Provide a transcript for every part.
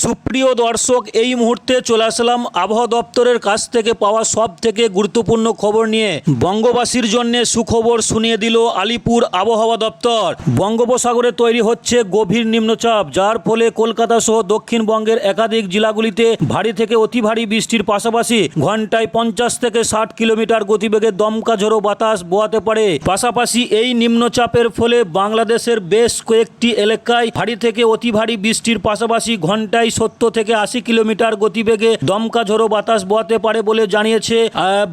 সুপ্রিয় দর্শক, এই মুহূর্তে চলে আসলাম আবহাওয়া দপ্তরের কাছ থেকে পাওয়া সব থেকে গুরুত্বপূর্ণ খবর নিয়ে। বঙ্গবাসীর জন্য সুখবর শুনিয়ে দিল আলিপুর আবহাওয়া দপ্তর। বঙ্গোপসাগরে তৈরি হচ্ছে গভীর নিম্নচাপ, যার ফলে কলকাতা সহ দক্ষিণবঙ্গের একাধিক জেলাগুলিতে ভারী থেকে অতি ভারী বৃষ্টির পাশাপাশি ঘন্টায় পঞ্চাশ থেকে ষাট কিলোমিটার গতিবেগে দমকা ঝোড়ো বাতাস বোয়াতে পারে। পাশাপাশি এই নিম্নচাপের ফলে বাংলাদেশের বেশ কয়েকটি এলাকায় ভারী থেকে অতি ভারী বৃষ্টির পাশাপাশি ঘন্টায় সত্তর থেকে আশি কিলোমিটার গতিবেগে দমকা ঝোড়ো বাতাস বহাতে পারে বলে জানিয়েছে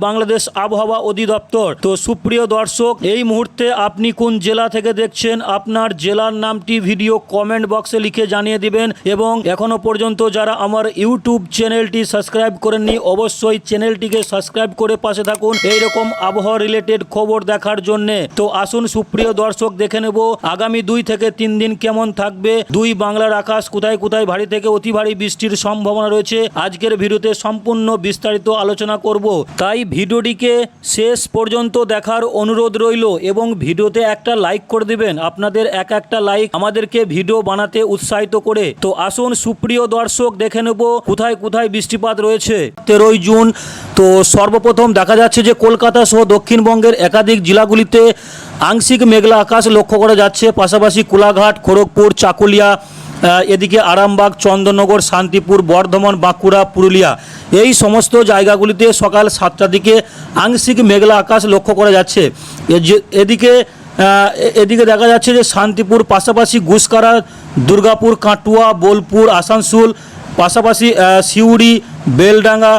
বাংলাদেশ আবহাওয়া অধিদপ্তর। তো সুপ্রিয় দর্শক, এই মুহূর্তে আপনি কোন জেলা থেকে দেখছেন, আপনার জেলার নামটি ভিডিও কমেন্ট বক্সে লিখে জানিয়ে দিবেন এবং এখনও পর্যন্ত যারা আমার ইউটিউব চ্যানেলটি সাবস্ক্রাইব করেননি, অবশ্যই চ্যানেলটিকে সাবস্ক্রাইব করে পাশে থাকুন এইরকম আবহাওয়া রিলেটেড খবর দেখার জন্য। তো আসুন সুপ্রিয় দর্শক, দেখে নেব আগামী দুই থেকে তিন দিন কেমন থাকবে, দুই বাংলার আকাশ কোথায় কোথায় ভারী থেকে অতি ভারী বৃষ্টির সম্ভাবনা রয়েছে। আজকের ভিডিওতে সম্পূর্ণ বিস্তারিত আলোচনা করব। তাই ভিডিওটিকে শেষ পর্যন্ত দেখার অনুরোধ রইল এবং ভিডিওতে একটা লাইক করে দিবেন। আপনাদের এক একটা লাইক আমাদেরকে ভিডিও বানাতে উৎসাহিত করে। তো আসুন সুপ্রিয় দর্শক, দেখে নেব কোথায় কোথায় বৃষ্টিপাত রয়েছে। তেরোই জুন, তো সর্বপ্রথম দেখা যাচ্ছে যে কলকাতা সহ দক্ষিণবঙ্গের একাধিক জেলাগুলিতে আংশিক মেঘলা আকাশ লক্ষ্য করা যাচ্ছে। পাশাপাশি কোলাঘাট, খড়গপুর, চাকুলিয়া এদিকে আরামবাগ, চন্দননগর, শান্তিপুর, বর্ধমান, বাঁকুড়া, পুরুলিয়া, এই সমস্ত জায়গাগুলিতে সকাল সাতটার দিকে আংশিক মেঘলা আকাশ লক্ষ্য করা যাচ্ছে। এদিকে এদিকে দেখা যাচ্ছে যে শান্তিপুর, পাশাপাশি গুসকারা, দুর্গাপুর, কাটুয়া, বোলপুর, আসানসোল, পাশাপাশি সিউড়ি, বেলডাঙ্গা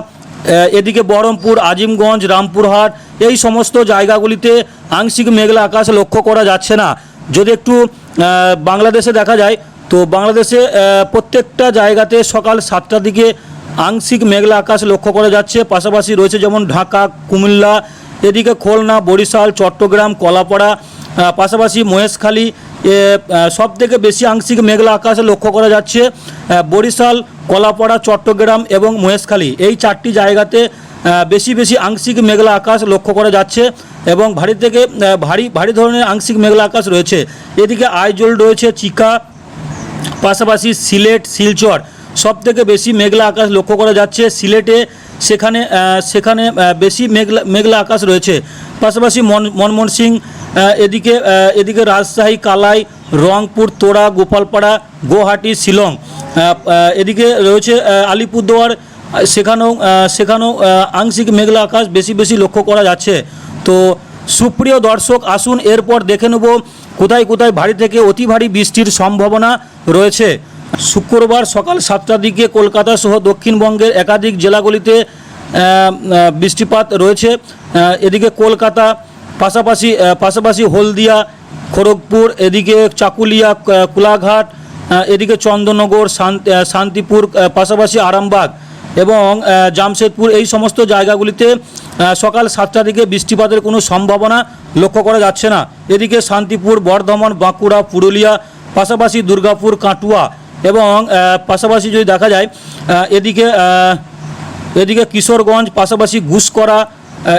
এদিকে বহরমপুর, আজিমগঞ্জ, রামপুরহাট, এই সমস্ত জায়গাগুলিতে আংশিক মেঘলা আকাশ লক্ষ্য করা যাচ্ছে না। যদি একটু বাংলাদেশে দেখা যায় তো বাংলাদেশে প্রত্যেকটা জায়গাতে সকাল সাতটার দিকে আংশিক মেঘলা আকাশ লক্ষ্য করা যাচ্ছে। পাশাপাশি রয়েছে যেমন ঢাকা, কুমিল্লা, এদিকে খুলনা, বরিশাল, চট্টগ্রাম, কলাপাড়া পাশাপাশি মহেশখালী সব থেকে বেশি আংশিক মেঘলা আকাশে লক্ষ্য করা যাচ্ছে। বরিশাল, কলাপাড়া, চট্টগ্রাম এবং মহেশখালী এই চারটি জায়গাতে বেশি বেশি আংশিক মেঘলা আকাশ লক্ষ্য করা যাচ্ছে এবং ভারী থেকে ভারী ভারী ধরনের আংশিক মেঘলা আকাশ রয়েছে। এদিকে আইজল রয়েছে, চিকা পাশাপাশি সিলেট, শিলচর সব থেকে বেশি মেঘলা আকাশ লক্ষ্য করা যাচ্ছে। সিলেটে সেখানে সেখানে বেশি মেঘলা মেঘলা আকাশ রয়েছে। পাশাপাশি মন, মনমোহন সিং এদিকে এদিকে রাজশাহী, কালাই, রংপুর, তোড়া, গোপালপাড়া, গুয়াহাটি, শিলং এদিকে রয়েছে আলিপুরদুয়ার, সেখানেও সেখানেও আংশিক মেঘলা আকাশ বেশি বেশি লক্ষ্য করা যাচ্ছে। তো সুপ্রিয় দর্শক, আসুন, এরপর দেখে নেব কোথায় কোথায় ভারী থেকে অতি ভারী বৃষ্টির সম্ভাবনা রয়েছে। শুক্রবার সকাল সাতটার দিকে কলকাতা সহ দক্ষিণবঙ্গের একাধিক জেলাগুলিতে বৃষ্টিপাত রয়েছে। এদিকে কলকাতা, পাশাপাশি পাশাপাশি হলদিয়া, খড়গপুর, এদিকে চাকুলিয়া কোলাঘাট এদিকে চন্দননগর শান্তিপুর পাশাপাশি আরামবাগ। এবং জামশেদপুর এই সমস্ত জায়গাগুলিতে সকাল সাতটা দিকে বৃষ্টিপাতের কোনো সম্ভাবনা লক্ষ্য করা যাচ্ছে না। এদিকে শান্তিপুর, বর্ধমান, বাঁকুড়া, পুরুলিয়া, পাশাপাশি দুর্গাপুর, কাটুয়া এবং পাশাপাশি যদি দেখা যায় এদিকে এদিকে কিশোরগঞ্জ, পাশাপাশি ঘুষকরা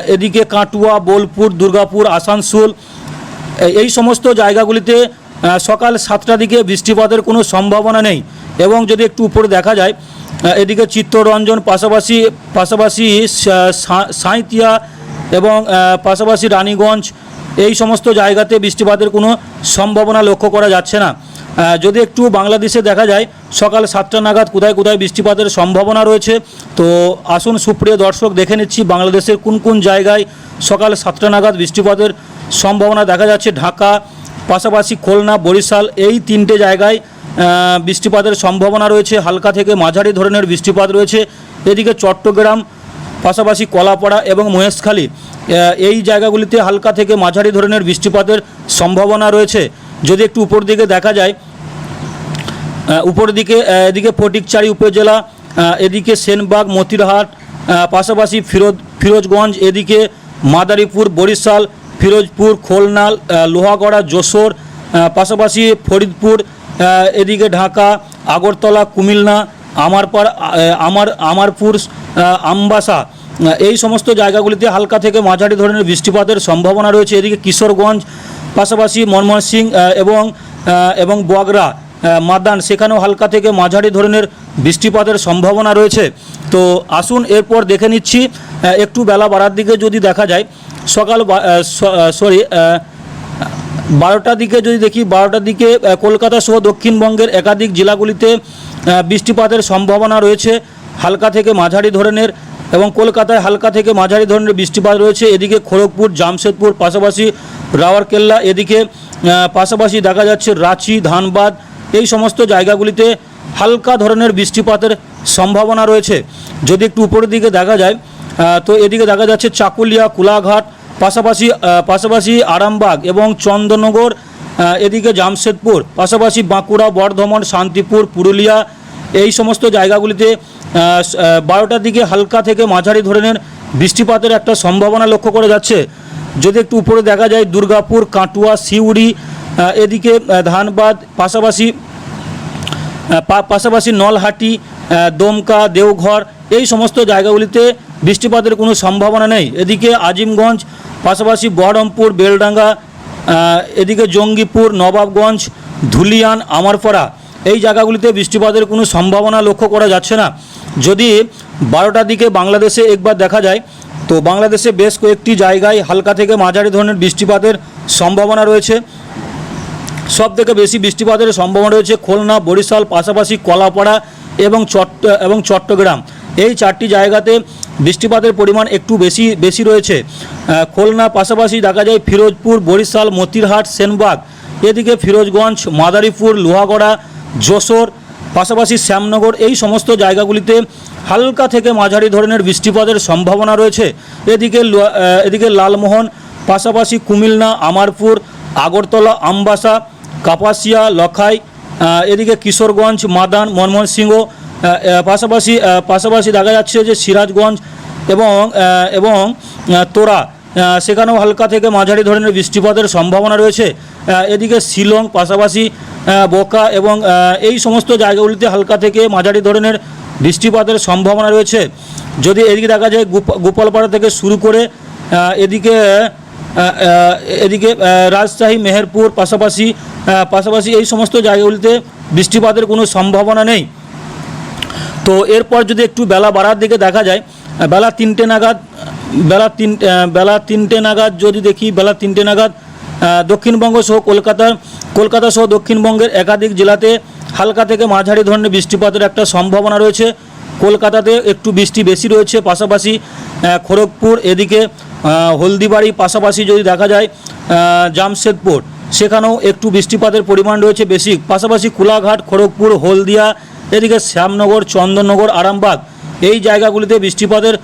এদিকে কাটুয়া, বোলপুর, দুর্গাপুর, আসানসোল, এই- সমস্ত জায়গাগুলিতে সকাল সাতটা দিকে বৃষ্টিপাতের কোনো সম্ভাবনা নেই। এবং যদি একটু উপরে দেখা যায় এদিকে চিত্তরঞ্জন পাশাপাশি পাশাপাশি সাঁইতিয়া এবং পাশাপাশি রানীগঞ্জ, এই সমস্ত জায়গাতে বৃষ্টিপাতের কোনো সম্ভাবনা লক্ষ্য করা যাচ্ছে না। যদি একটু বাংলাদেশে দেখা যায়, সকাল সাতটা নাগাদ কোথায় কোথায় বৃষ্টিপাতের সম্ভাবনা রয়েছে, তো আসুন সুপ্রিয় দর্শক, দেখে নিচ্ছি বাংলাদেশের কোন কোন জায়গায় সকাল সাতটা নাগাদ বৃষ্টিপাতের সম্ভাবনা দেখা যাচ্ছে। ঢাকা, পাশাপাশি খুলনা, বরিশাল, এই তিনটে জায়গায় বৃষ্টিপাতের সম্ভাবনা রয়েছে। হালকা থেকে মাঝারি ধরনের বৃষ্টিপাত রয়েছে। এদিকে চট্টগ্রাম পাশাপাশি কলাপাড়া এবং মহেশখালী এই জায়গাগুলিতে হালকা থেকে মাঝারি ধরনের বৃষ্টিপাতের সম্ভাবনা রয়েছে। যদি একটু উপর দিকে দেখা যায় উপর দিকে এদিকে ফটিকচারি উপজেলা এদিকে সেনবাগ মতিরহাট পাশাপাশি ফিরোজ ফিরোজগঞ্জ এদিকে মাদারীপুর বরিশাল ফিরোজপুর খুলনা আহ, লোহাগড়া যশোর পাশাপাশি ফরিদপুর এদিকে ঢাকা, আগরতলা, কুমিল্লা, আমারপাড় আমার, আমারপুর আমবাসা এই সমস্ত জায়গাগুলিতে হালকা থেকে মাঝারি ধরনের বৃষ্টিপাতের সম্ভাবনা রয়েছে। এদিকে কিশোরগঞ্জ, পাশাপাশি মনমোহন এবং এবং বগরা মাদান, সেখানেও হালকা থেকে মাঝারি ধরনের বৃষ্টিপাতের সম্ভাবনা রয়েছে। তো আসুন এরপর দেখে নিচ্ছি একটু বেলা বাড়ার দিকে যদি দেখা যায়, সকাল সরি বারোটার দিকে যদি দেখি বারোটার দিকে কলকাতা সহ দক্ষিণবঙ্গের একাধিক জেলাগুলিতে বৃষ্টিপাতের সম্ভাবনা রয়েছে হালকা থেকে মাঝারি ধরনের এবং কলকাতায় হালকা থেকে মাঝারি ধরনের বৃষ্টিপাত রয়েছে। এদিকে খড়গপুর, জামশেদপুর, পাশাপাশি রাওয়ারকেল্লা, এদিকে পাশাপাশি দেখা যাচ্ছে রাঁচি, ধানবাদ, এই সমস্ত জায়গাগুলিতে হালকা ধরনের বৃষ্টিপাতের সম্ভাবনা রয়েছে। যদি একটু উপরের দিকে দেখা যায় তো এদিকে দেখা যাচ্ছে চাকুলিয়া, কুলাঘাট পাশাপাশি পাশাপাশি আরামবাগ এবং চন্দননগর আহ, এদিকে জামশেদপুর পাশাপাশি বাঁকুড়া বর্ধমান শান্তিপুর পুরুলিয়া এই সমস্ত জায়গাগুলিতে বারোটার দিকে হালকা থেকে মাঝারি ধরনের বৃষ্টিপাতের একটা সম্ভাবনা লক্ষ্য করা যাচ্ছে। যদি একটু উপরে দেখা যায় দুর্গাপুর কাটুয়া সিউড়ি এদিকে ধানবাদ পাশাপাশি পাশাপাশি নলহাটি দমকা দেওঘর এই সমস্ত জায়গাগুলিতে বৃষ্টিপাতের কোনো সম্ভাবনা নেই। এদিকে আজিমগঞ্জ, পাশাপাশি বহরমপুর, বেলডাঙ্গা এদিকে জঙ্গিপুর, নবাবগঞ্জ, ধুলিয়ান, আমারপাড়া এই জায়গাগুলিতে বৃষ্টিপাতের কোনো সম্ভাবনা লক্ষ্য করা যাচ্ছে না। যদি বারোটার দিকে বাংলাদেশে একবার দেখা যায়, তো বাংলাদেশে বেশ কয়েকটি জায়গায় হালকা থেকে মাঝারি ধরনের বৃষ্টিপাতের সম্ভাবনা রয়েছে। সব থেকে বেশি বৃষ্টিপাতের সম্ভাবনা রয়েছে খুলনা, বরিশাল, পাশাপাশি কলাপাড়া এবং চট্ট এবং চট্টগ্রাম। এই চারটি জায়গাতে বৃষ্টিপাতের পরিমাণ একটু বেশি বেশি রয়েছে। খুলনা পাশাপাশি দেখা যায় ফিরোজপুর, বরিশাল, মতিরহাট, সেনবাগ। এদিকে ফিরোজগঞ্জ, মাদারীপুর, লোহাগড়া, যশোর, পাশাপাশি শ্যামনগর, এই সমস্ত জায়গাগুলিতে হালকা থেকে মাঝারি ধরনের বৃষ্টিপাতের সম্ভাবনা রয়েছে। এদিকে এদিকে লালমোহন, পাশাপাশি কুমিল্লা, আমারপুর, আগরতলা, আমবাসা, কাপাসিয়া, লখাই এদিকে কিশোরগঞ্জ, মাদান, মনমোহন সিংহ পাশাপাশি পাশাপাশি দেখা যাচ্ছে যে সিরাজগঞ্জ এবং এবং তোরা সেখানেও হালকা থেকে মাঝারি ধরনের বৃষ্টিপাতের সম্ভাবনা রয়েছে। এদিকে শিলং পাশাপাশি বোকা এবং এই সমস্ত জায়গাগুলিতে হালকা থেকে মাঝারি ধরনের বৃষ্টিপাতের সম্ভাবনা রয়েছে। যদি এদিকে দেখা যায় গোপ- গোপালপাড়া থেকে শুরু করে এদিকে এদিকে রাজশাহী, মেহেরপুর পাশাপাশি পাশাপাশি এই সমস্ত জায়গাগুলিতে বৃষ্টিপাতের কোনো সম্ভাবনা নেই। তো এরপর যদি একটু বেলা বাড়ার দিকে দেখা যায় বেলা তিনটে নাগাদ বেলা তিন বেলা তিনটে নাগাদ যদি দেখি, বেলা তিনটে নাগাদ দক্ষিণবঙ্গ সহ কলকাতা কলকাতা সহ দক্ষিণবঙ্গের একাধিক জেলাতে হালকা থেকে মাঝারি ধরনের বৃষ্টিপাতের একটা সম্ভাবনা রয়েছে। কলকাতাতে একটু বৃষ্টি বেশি রয়েছে, পাশাপাশি খড়গপুর এদিকে হলদিবাড়ি পাশাপাশি যদি দেখা যায় জামশেদপুর সেখানেও একটু বৃষ্টিপাতের পরিমাণ রয়েছে বেশি। পাশাপাশি কোলাঘাট, খড়গপুর, হলদিয়া, এদিকে শ্যামনগর, চন্দননগর, আরামবাগ এই জায়গাগুলিতে বৃষ্টিপাতের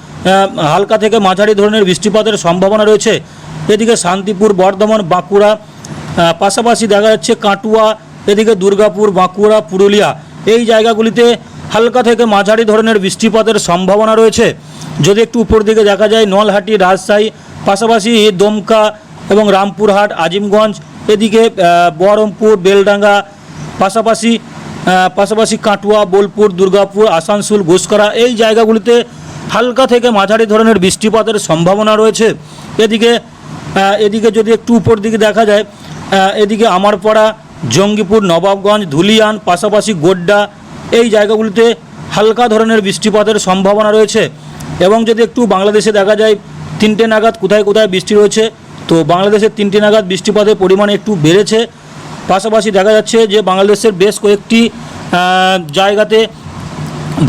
হালকা থেকে মাঝারি ধরনের বৃষ্টিপাতের সম্ভাবনা রয়েছে। এদিকে শান্তিপুর, বর্ধমান, বাঁকুড়া পাশাপাশি দেখা যাচ্ছে কাটুয়া, এদিকে দুর্গাপুর, বাঁকুড়া, পুরুলিয়া এই জায়গাগুলিতে হালকা থেকে মাঝারি ধরনের বৃষ্টিপাতের সম্ভাবনা রয়েছে। যদি একটু উপর দিকে দেখা যায়, নলহাটি, রাজশাহী, পাশাপাশি দমকা এবং রামপুরহাট, আজিমগঞ্জ এদিকে বহরমপুর, বেলডাঙ্গা, পাশাপাশি পাশাপাশি কাটুয়া, বোলপুর, দুর্গাপুর, আসানসোল ঘোষকরা এই জায়গাগুলিতে হালকা থেকে মাঝারি ধরনের বৃষ্টিপাতের সম্ভাবনা রয়েছে। এদিকে এদিকে যদি একটু উপর দিকে দেখা যায় এদিকে আমারপাড়া, জঙ্গিপুর, নবাবগঞ্জ, ধুলিয়ান, পাশাপাশি গোড্ডা এই জায়গাগুলিতে হালকা ধরনের বৃষ্টিপাতের সম্ভাবনা রয়েছে। এবং যদি একটু বাংলাদেশে দেখা যায়, তিনটে নাগাদ কোথায় কোথায় বৃষ্টি রয়েছে তো বাংলাদেশের তিনটি নাগাদ বৃষ্টিপাতের পরিমাণ একটু বেড়েছে। পাশাপাশি দেখা যাচ্ছে যে বাংলাদেশের বেশ কয়েকটি জায়গাতে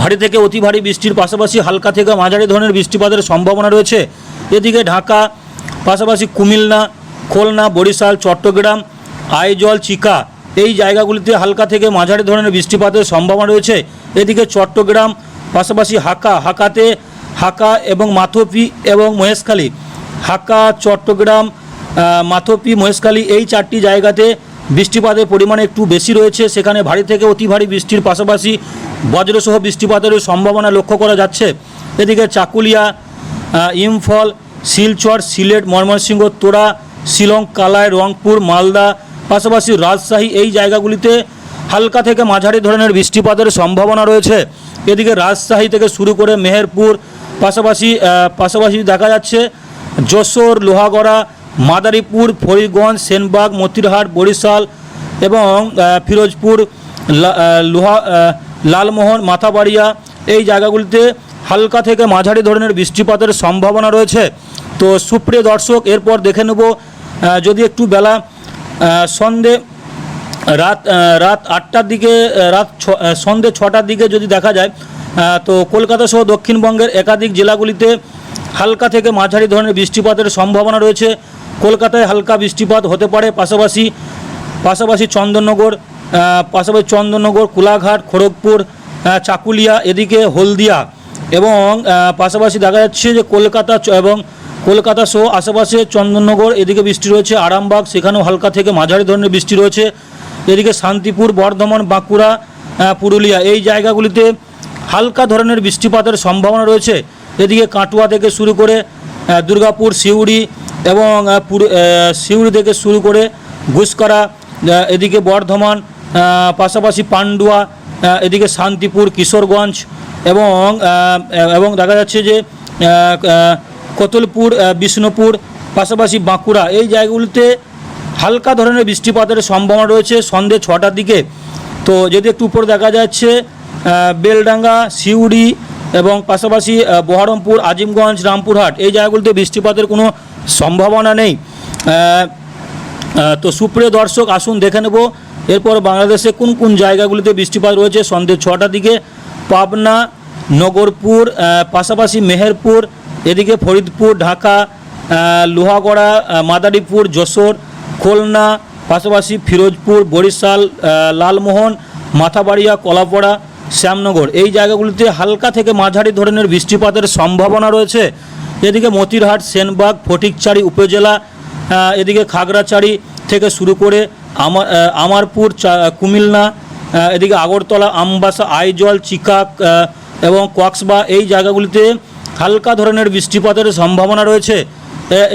ভারী থেকে অতি ভারী বৃষ্টির পাশাপাশি হালকা থেকে মাঝারি ধরনের বৃষ্টিপাতের সম্ভাবনা রয়েছে। এদিকে ঢাকা, পাশাপাশি কুমিল্লা, খুলনা, বরিশাল, চট্টগ্রাম, আইজল, চিকা এই জায়গাগুলিতে হালকা থেকে মাঝারি ধরনের বৃষ্টিপাতের সম্ভাবনা রয়েছে। এদিকে চট্টগ্রাম, পাশাপাশি হাকা, হাকাতে হাকা এবং মাথপি এবং মহেশখালী হাকা চট্টগ্রাম মাথপি, মহেশখালী এই চারটি জায়গাতে বৃষ্টিপাতের পরিমাণ একটু বেশি রয়েছে। সেখানে ভারী থেকে অতি ভারী বৃষ্টির পাশাপাশি বজ্রসহ বৃষ্টিপাতেরও সম্ভাবনা লক্ষ্য করা যাচ্ছে। এদিকে চাকুলিয়া ইম্ফল, শিলচর, সিলেট, ময়মনসিংহ তোড়া শিলং কালায় রংপুর, মালদা, পাশাপাশি রাজশাহী এই জায়গাগুলিতে হালকা থেকে মাঝারি ধরনের বৃষ্টিপাতের সম্ভাবনা রয়েছে। এদিকে রাজশাহী থেকে শুরু করে মেহেরপুর, পাশাপাশি পাশাপাশি দেখা যাচ্ছে যশোর, লোহাগড়া, মাদারীপুর, ফরিদগঞ্জ, সেনবাগ, মতিরহাট, বরিশাল এবং ফিরোজপুর লোহা লালমোহন, মাথাবাড়িয়া এই জায়গাগুলিতে হালকা থেকে মাঝারি ধরনের বৃষ্টিপাতের সম্ভাবনা রয়েছে। তো সুপ্রিয় দর্শক, এরপর দেখে নেব যদি একটু বেলা সন্ধে, রাত রাত আটটার দিকে রাত সন্ধে ছটার দিকে যদি দেখা যায় তো কলকাতা সহ দক্ষিণবঙ্গের একাধিক জেলাগুলিতে হালকা থেকে মাঝারি ধরনের বৃষ্টিপাতের সম্ভাবনা রয়েছে। কলকাতায় হালকা বৃষ্টিপাত হতে পারে, পাশাপাশি পাশাপাশি চন্দননগর পাশাপাশি চন্দননগর, কোলাঘাট, খড়গপুর চাকুলিয়া, এদিকে হলদিয়া এবং পাশাপাশি দেখা যাচ্ছে যে কলকাতা এবং কলকাতা সহ আশেপাশে চন্দননগর, এদিকে বৃষ্টি রয়েছে, আরামবাগ, সেখানেও হালকা থেকে মাঝারি ধরনের বৃষ্টি রয়েছে। এদিকে শান্তিপুর, বর্ধমান, বাঁকুড়া পুরুলিয়া এই জায়গাগুলিতে হালকা ধরনের বৃষ্টিপাতের সম্ভাবনা রয়েছে। এদিকে কাটুয়া থেকে শুরু করে দুর্গাপুর, সিউড়ি এবং সিউড়ি থেকে শুরু করে ঘুষকরা এদিকে বর্ধমান পাশাপাশি পান্ডুয়া এদিকে শান্তিপুর, কিশোরগঞ্জ এবং এবং দেখা যাচ্ছে যে কতুলপুর বিষ্ণুপুর, পাশাপাশি বাঁকুড়া। এই জায়গাগুলিতে হালকা ধরনের বৃষ্টিপাতের সম্ভাবনা রয়েছে সন্ধে ছটার দিকে। তো যদি একটু উপরে দেখা যাচ্ছে বেলডাঙ্গা, সিউড়ি এবং পাশাপাশি বহরমপুর, আজিমগঞ্জ, রামপুরহাট এই জায়গাগুলিতে বৃষ্টিপাতের কোনো সম্ভাবনা নেই। তো সুপ্রিয় দর্শক, আসুন দেখে নেব। এরপর বাংলাদেশে কোন কোন জায়গাগুলিতে বৃষ্টিপাত রয়েছে? সন্ধ্যে ছটার দিকে পাবনা, নগরপুর পাশাপাশি মেহেরপুর, এদিকে ফরিদপুর, ঢাকা লোহাগড়া মাদারীপুর, যশোর, খুলনা, পাশাপাশি ফিরোজপুর, বরিশাল লালমোহন, মাথাবাড়িয়া, কলাপাড়া শ্যামনগর। এই জায়গাগুলিতে হালকা থেকে মাঝারি ধরনের বৃষ্টিপাতের সম্ভাবনা রয়েছে। এদিকে মতিরহাট, সেনবাগ ফটিকচারি উপজেলা এদিকে খাগড়াছড়ি থেকে শুরু করে আমার আমারপুর কুমিল্লা এদিকে আগরতলা, আমবাসা, আইজল চিকা এবং কক্সবা এই জায়গাগুলিতে হালকা ধরনের বৃষ্টিপাতের সম্ভাবনা রয়েছে।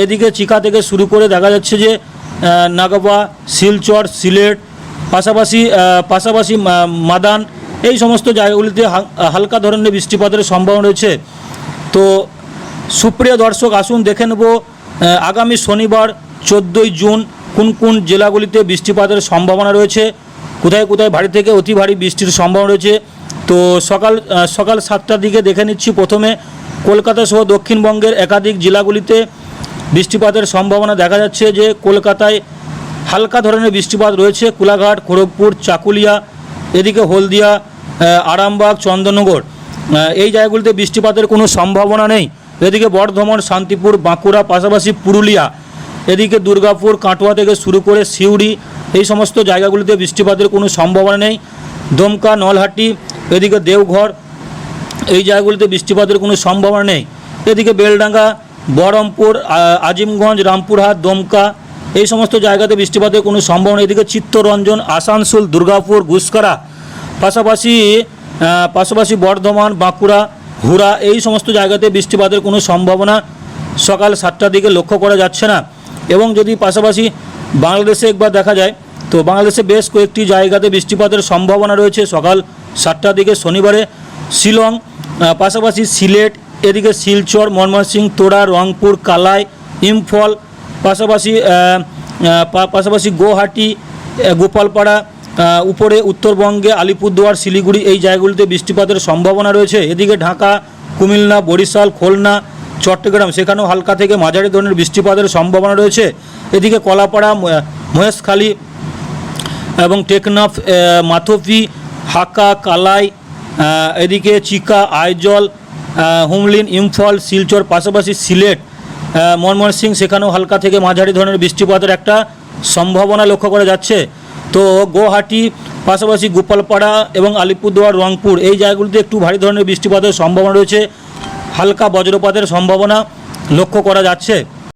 এদিকে চিকা থেকে শুরু করে দেখা যাচ্ছে যে নাগাবা, শিলচর, সিলেট, পাশাপাশি পাশাপাশি মাদান এই সমস্ত জায়গাগুলিতে হালকা ধরনের বৃষ্টিপাতের সম্ভাবনা রয়েছে। তো সুপ্রিয় দর্শক, আসুন দেখে নেব আগামী শনিবার চোদ্দোই জুন কোন কোন জেলাগুলিতে বৃষ্টিপাতের সম্ভাবনা রয়েছে, কোথায় কোথায় ভারী থেকে অতি ভারী বৃষ্টির সম্ভাবনা রয়েছে। তো সকাল সকাল সাতটার দিকে দেখে নিচ্ছি প্রথমে কলকাতা সহ দক্ষিণবঙ্গের একাধিক জেলাগুলিতে বৃষ্টিপাতের সম্ভাবনা দেখা যাচ্ছে যে কলকাতায় হালকা ধরনের বৃষ্টিপাত রয়েছে, কোলাঘাট, খড়গপুর, চাকুলিয়া, এদিকে হলদিয়া আরামবাগ, চন্দননগর এই জায়গাগুলিতে বৃষ্টিপাতের কোনো সম্ভাবনা নেই। এদিকে বর্ধমান, শান্তিপুর, বাঁকুড়া, পাশাপাশি পুরুলিয়া, এদিকে দুর্গাপুর, কাটোয়া থেকে শুরু করে সিউড়ি, এই সমস্ত জায়গাগুলিতে বৃষ্টিপাতের কোনো সম্ভাবনা নেই। দমকা, নলহাটি, এদিকে দেওঘর, এই জায়গাগুলিতে বৃষ্টিপাতের কোনো সম্ভাবনা নেই। এদিকে বেলডাঙ্গা, বহরমপুর আজিমগঞ্জ, রামপুরহাট, দমকা, এই সমস্ত জায়গাতে বৃষ্টিপাতের কোনো সম্ভাবনা এদিকে চিত্তরঞ্জন, আসানসোল, দুর্গাপুর ঘুষকরা পাশাপাশি পাশাপাশি বর্ধমান, বাঁকুড়া হুরা এই সমস্ত জায়গাতে বৃষ্টিপাতের কোনো সম্ভাবনা সকাল সাতটার দিকে লক্ষ্য করা যাচ্ছে না। এবং যদি পাশাপাশি বাংলাদেশে একবার দেখা যায়, তো বাংলাদেশে বেশ কয়েকটি জায়গাতে বৃষ্টিপাতের সম্ভাবনা রয়েছে সকাল সাতটার দিকে শনিবারে। শিলং পাশাপাশি সিলেট, এদিকে শিলচর, ময়মনসিংহ, তোড়া, রংপুর, কালাই, ইম্ফল, পাশাপাশি পাশাপাশি গুয়াহাটি গোপালপাড়া উপরে উত্তরবঙ্গে আলিপুরদুয়ার শিলিগুড়ি এই জায়গাগুলিতে বৃষ্টিপাতের সম্ভাবনা রয়েছে। এদিকে ঢাকা কুমিল্লা বরিশাল খুলনা চট্টগ্রাম সেখানেও হালকা থেকে মাঝারি ধরনের বৃষ্টিপাতের সম্ভাবনা রয়েছে। এদিকে কলাপাড়া মহেশখালী এবং টেকনাফ মাথপি হাকা কালাই এদিকে চিকা আইজল হুমলিন ইম্ফল শিলচর পাশাপাশি সিলেট আহ, ময়মনসিং সেখানেও হালকা থেকে মাঝারি ধরনের বৃষ্টিপাতের একটা সম্ভাবনা লক্ষ্য করা যাচ্ছে। তো গুয়াহাটি, পাশাপাশি গোপালপাড়া এবং আলিপুরদুয়ার, রংপুর, এই জায়গাগুলিতে একটু ভারী ধরনের বৃষ্টিপাতের সম্ভাবনা রয়েছে। হালকা বজ্রপাতের সম্ভাবনা লক্ষ্য করা যাচ্ছে।